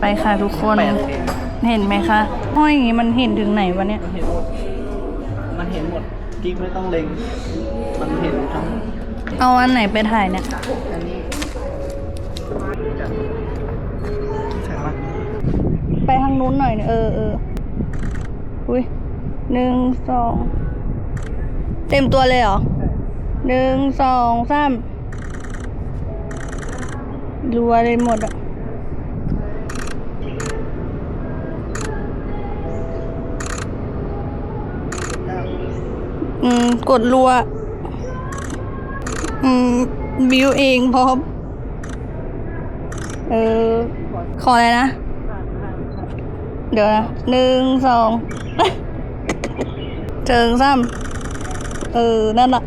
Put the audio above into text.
ไปค่ะทุกคนแปดสิเห็นไหมคะห้อยอย่างงี้มันเห็นถึงไหนวะเนี่ย มันเห็นหมด มันเห็นหมดกิ๊กไม่ต้องเล็ง มันเห็นทั้งเอาอันไหนไปถ่ายเนี่ย อันนี้ใช่ไหมไปทางนู้นหน่อยเนี่ยเออเอออุ้ยหนึ่งสองเต็มตัวเลยเหรอหนึ่งสองสามรัวเลยหมดอะ อืม กดรัว อืม บิวเองพร้อมเออ ขออะไรนะ เดี๋ยวนะหนึ่งสองเจิงซ้ำเออ นั่นแหละ